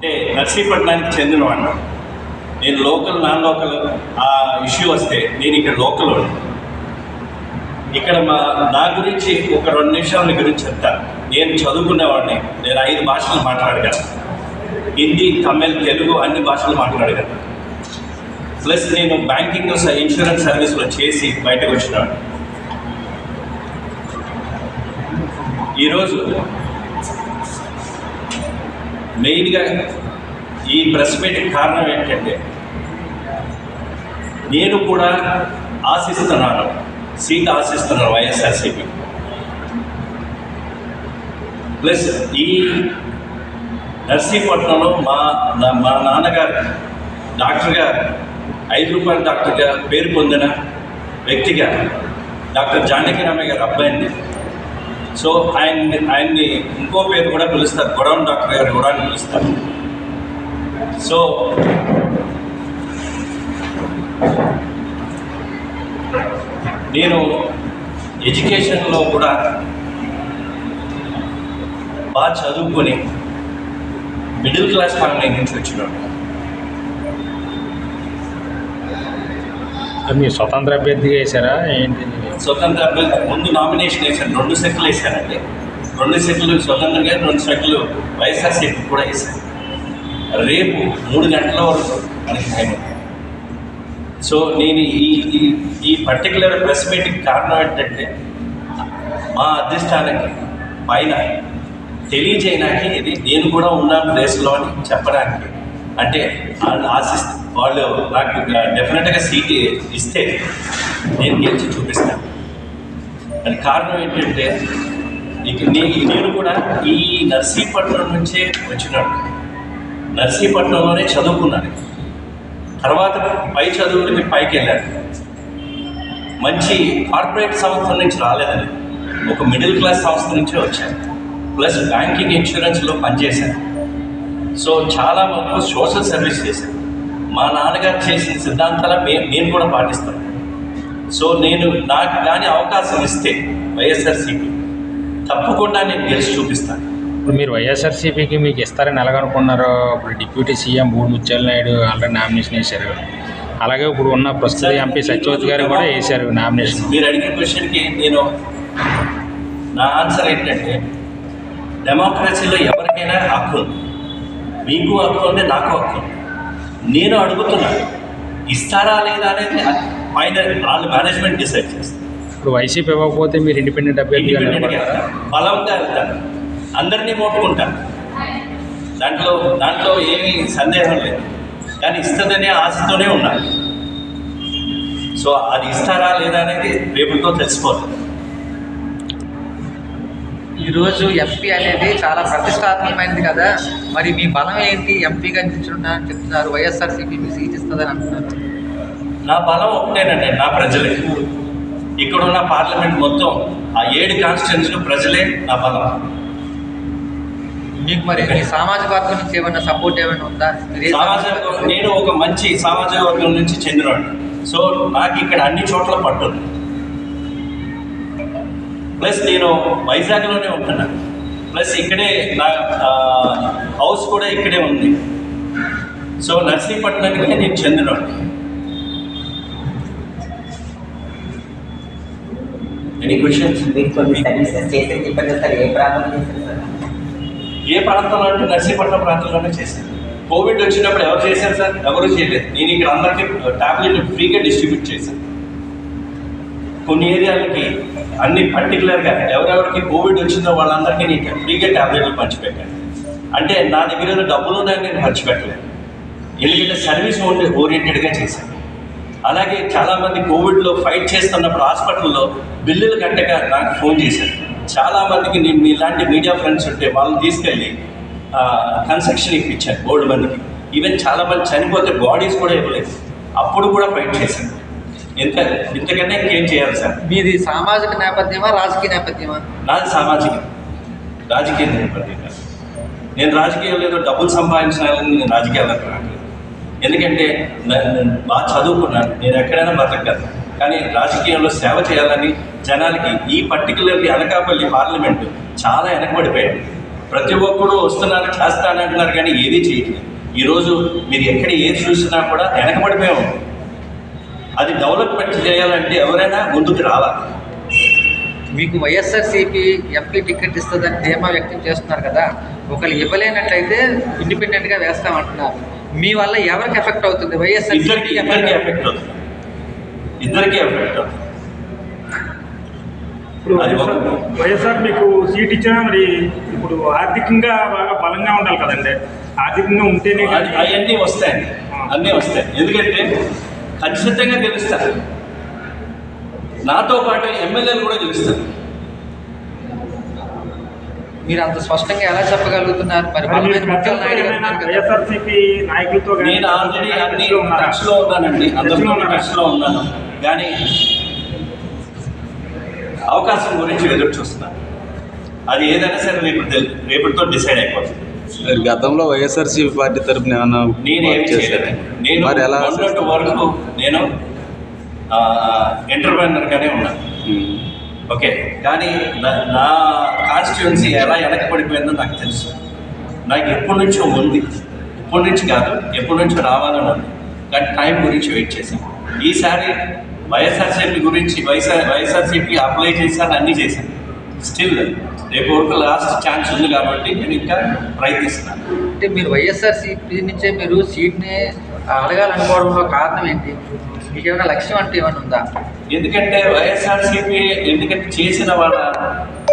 అంటే నర్సీపట్నానికి చెందినవాడిని. నేను లోకల్ నాన్ లోకల్ ఆ ఇష్యూ వస్తే నేను ఇక్కడ లోకల్ ఇక్కడ మా నా గురించి ఒక రెండు నిమిషాల గురించి చెప్తాను నేను చదువుకునేవాడిని. నేను ఐదు భాషలు మాట్లాడగలను హిందీ తమిళ్ తెలుగు అన్ని భాషలు మాట్లాడగలను ప్లస్ నేను బ్యాంకింగ్ ఇన్సూరెన్స్ సర్వీస్లో చేసి బయటకు వచ్చినాడు ఈరోజు మెయిన్గా ఈ ప్రెస్ మీట్కి కారణం ఏంటంటే నేను కూడా ఆశిస్తున్నాను సీట్ ఆశిస్తున్నాను వైఎస్ఆర్సీపీ. ప్లస్ ఈ నర్సీపట్నంలో మా నా- మా నాన్నగారు డాక్టర్గా ఐదు రూపాయల డాక్టర్గా పేరు పొందిన వ్యక్తిగా డాక్టర్ జానకిరామయ్య గారు అబ్బాయిని సో ఆయన్ని ఆయన్ని ఇంకో పేరు కూడా పిలుస్తారు. గొడవన్ డాక్టర్ గారు కూడా అని పిలుస్తారు. సో నేను ఎడ్యుకేషన్లో కూడా బాగా చదువుకొని మిడిల్ క్లాస్ ఫ్యామిలీ నుంచి వచ్చినాడు మీరు స్వతంత్ర అభ్యర్థిగా వేశారా? ఏంటి? స్వతంత్ర అభ్యర్థి ముందు నామినేషన్ వేశాను రెండు సెట్లు వేశానండి రెండు సెట్లు స్వతంత్రంగా రెండు సెట్లు వైఎస్ఆర్సీపీ కూడా వేశాను రేపు మూడు గంటల వరకు మనకి టైం సో నేను ఈ ఈ పర్టికులర్ ప్రెస్ మీటింగ్ కారణం ఏంటంటే మా అధిష్టానానికి పైన తెలియజేయడానికి ఇది నేను కూడా ఉన్నాను రేసులో అని చెప్పడానికి. అంటే వాళ్ళు ఆశిస్తే వాళ్ళు నాకు డెఫినెట్గా సీట్ ఇస్తే నేను గెలిచి చూపిస్తాను. అది కారణం ఏంటంటే ఇక నేను కూడా ఈ నర్సీపట్నం నుంచే వచ్చినాడు నర్సీపట్నంలోనే చదువుకున్నాను. తర్వాత పై చదువులకి పైకి వెళ్ళాను. మంచి కార్పొరేట్ సంస్థ నుంచి రాలేదని ఒక మిడిల్ క్లాస్ సంస్థ నుంచే వచ్చాను. ప్లస్ బ్యాంకింగ్ ఇన్సూరెన్స్లో పనిచేశాను. సో చాలా వరకు సోషల్ సర్వీస్ చేశాను. మా నాన్నగారు చేసిన సిద్ధాంతాల మే- నేను కూడా పాటిస్తాను సో నేను నాకు కానీ అవకాశం ఇస్తే వైఎస్ఆర్సీపీ. తప్పకుండా నేను గెలిచి చూపిస్తాను. ఇప్పుడు మీరు వైఎస్ఆర్సీపీకి మీకు ఇస్తారని ఎలాగనుకున్నారో ఇప్పుడు డిప్యూటీ సీఎం బూడి ముత్యాల నాయుడు ఆల్రెడీ నామినేషన్ వేశారు. అలాగే ఇప్పుడు ఉన్న ప్రస్తుత ఎంపీ సత్యవతి గారు కూడా వేశారు నామినేషన్. మీరు అడిగిన క్వశ్చన్కి నేను నా ఆన్సర్ ఏంటంటే డెమోక్రసీలో ఎవరికైనా హక్కు ఉంది. మీకు హక్కు ఉంది నాకు హక్కు ఉంది. నేను అడుగుతున్నాను ఇస్తారా లేదా అనేది పైన వాళ్ళు మేనేజ్మెంట్ డిసైడ్ చేస్తారు. ఇప్పుడు వైసీపీ ఇవ్వకపోతే మీరు ఇండిపెండెంట్ నిలబడతారా? బలంగా వెళ్తాను అందరినీ మోటుకుంటాను దాంట్లో దాంట్లో ఏమీ సందేహం లేదు. కానీ ఇస్తుందనే ఆశతోనే ఉన్నాను సో అది ఇస్తారా లేదా అనేది రేపుతో తెలిసిపోతుంది. ఈరోజు ఎంపీ అనేది చాలా ప్రతిష్టాత్మకమైనది కదా. మరి మీ బలం ఏంటి? ఎంపీగా నిల్చున్నారని చెప్తున్నారు. వైఎస్ఆర్సీపీ సీట్ ఇస్తుందని అంటున్నారు. నా బలం ఒకటేనండి నా ప్రజలే. ఇక్కడున్న పార్లమెంట్ మొత్తం ఆ ఏడు కాన్స్టిట్యున్సీలు ప్రజలే నా బలం. మీకు మరి సామాజిక వర్గం నుంచి ఏమైనా సపోర్ట్ ఏమైనా ఉందా? సామాజిక నేను ఒక మంచి సామాజిక వర్గం నుంచి చెందినవాడిని సో నాకు ఇక్కడ అన్ని చోట్ల పట్టుంది ప్లస్ నేను వైజాగ్లోనే ఉంటున్నాను ప్లస్ ఇక్కడే నా హౌస్ కూడా ఇక్కడే ఉంది. సో నర్సీపట్నానికి నేను చెందినవాడిని ఎనీ క్వశ్చన్స్ మీరు కొన్ని సర్వీసెస్ చేసేది చెప్పారు సార్ ఏ ప్రాంతంలో చేశారు సార్ ఏ ప్రాంతంలో అంటే నర్సీపట్నం ప్రాంతంలోనే చేశారు. కోవిడ్ వచ్చినప్పుడు ఎవరు చేశారు సార్ ఎవరు చేయలేదు. నేను ఇక్కడ అందరికీ uh, టాబ్లెట్ ఫ్రీగా డిస్ట్రిబ్యూట్ చేశాను. కొన్ని ఏరియాలకి అన్ని పర్టికులర్గా ఎవరెవరికి కోవిడ్ వచ్చిందో వాళ్ళందరికీ నేను ఫ్రీగా ట్యాబ్లెట్లు పంచిపెట్టాను. అంటే నా దగ్గర డబ్బులు ఉన్నాయని నేను పంచిపెట్టలేదు. ఎందుకంటే సర్వీస్ ఓన్లీ ఓరియంటెడ్గా చేశాను. అలాగే చాలామంది కోవిడ్లో ఫైట్ చేస్తున్నప్పుడు హాస్పిటల్లో బిల్లులు కట్టక నాకు ఫోన్ చేశారు. చాలామందికి నేను మీలాంటి మీడియా ఫ్రెండ్స్ ఉంటే వాళ్ళని తీసుకెళ్ళి కన్స్ట్రక్షన్ ఇప్పించాను బోల్డ్ మందికి. ఈవెన్ చాలామంది చనిపోతే బాడీస్ కూడా ఇవ్వలేదు. అప్పుడు కూడా ఫైట్ చేశాను ఎంత ఇంతకన్నా ఇంకేం చేయాలి సార్? మీది సామాజిక నేపథ్యమా రాజకీయ నేపథ్యమా? నాది సామాజిక రాజకీయ నేపథ్యం. నేను రాజకీయాల్లో ఏదో డబ్బులు సంపాదించాలని నేను రాజకీయాలకు రావట్లేదు ఎందుకంటే బాగా చదువుకున్నాను. నేను ఎక్కడైనా బతకగలను. కానీ రాజకీయంలో సేవ చేయాలని జనాలకి ఈ పర్టికులర్లీ అనకాపల్లి పార్లమెంటు చాలా వెనకబడిపోయాడు ప్రతి ఒక్కరూ వస్తున్నారు చేస్తానంటున్నారు కానీ ఏదీ చేయట్లేదు. ఈరోజు మీరు ఎక్కడ ఏది చూసినా కూడా వెనకబడిపోయాము అది డెవలప్మెంట్ చేయాలంటే ఎవరైనా ముందుకు రావాలి. మీకు వైఎస్ఆర్సీపీ ఎంపీ టికెట్ ఇస్తుందని ధీమా వ్యక్తం చేస్తున్నారు కదా ఒకళ్ళు ఇవ్వలేనట్లయితే ఇండిపెండెంట్గా వేస్తామంటున్నారు. మీ వల్ల ఎవరికి ఎఫెక్ట్ అవుతుంది? ఇద్దరికి ఇద్దరికి ఎఫెక్ట్ అవుతుంది. ఇద్దరికి ఎఫెక్ట్ అవుతుంది. ఇప్పుడు అది వైఎస్ఆర్ వైఎస్ఆర్ మీకు సీట్ ఇచ్చినా మరి ఇప్పుడు ఆర్థికంగా బాగా బలంగా ఉండాలి కదండి. ఆర్థికంగా ఉంటేనే అవన్నీ వస్తాయండి అన్నీ వస్తాయి. ఎందుకంటే ఖచ్చితంగా గెలుస్తారు. నాతో పాటు ఎమ్మెల్యేలు కూడా గెలుస్తారు. మీరు అంత స్పష్టంగా ఎలా చెప్పగలుగుతున్నారు? మరి. వైఎస్ఆర్సీపీ నాయకులతో నేను ఆల్రెడీ అన్ని టచ్లో ఉన్నానండి. అందరితో టచ్లో ఉన్నాను. కానీ అవకాశం గురించి ఎదురు చూస్తున్నాను అది ఏదైనా సరే రేపు తెలు- రేపటితో డిసైడ్ అయిపోతుంది. మీరు గతంలో వైఎస్ఆర్సీపీ పార్టీ తరపున ఏమన్నా నేను మరి ఎలా వరకు నేను ఎంటర్ప్రైనర్గానే ఉన్నాను. ఓకే కానీ నా నా కాన్స్టిట్యున్సీ ఎలా వెనకబడిపోయిందో నాకు తెలుసు. నాకు ఎప్పటి నుంచో ఉంది. ఇప్పటి నుంచి కాదు ఎప్పటి నుంచో రావాలని ఉంది. కానీ టైం గురించి వెయిట్ చేశాను. ఈసారి వైఎస్ఆర్సీపీ గురించి వైఎస్ఆర్ వైఎస్ఆర్సీపీ అప్లై చేశాను అన్నీ చేశాను. స్టిల్ రేపు వరకు లాస్ట్ ఛాన్స్ ఉంది కాబట్టి నేను ఇంకా ప్రయత్నిస్తున్నాను. అంటే మీరు వైఎస్ఆర్సీపీ నుంచే మీరు సీట్ని అడగాలనుకోవడంలో కారణం ఏంటి? మీకు ఏమైనా లక్ష్యం అంటే ఏమైనా ఉందా? ఎందుకంటే వైఎస్ఆర్సీపీ ఎందుకంటే చేసిన వాళ్ళ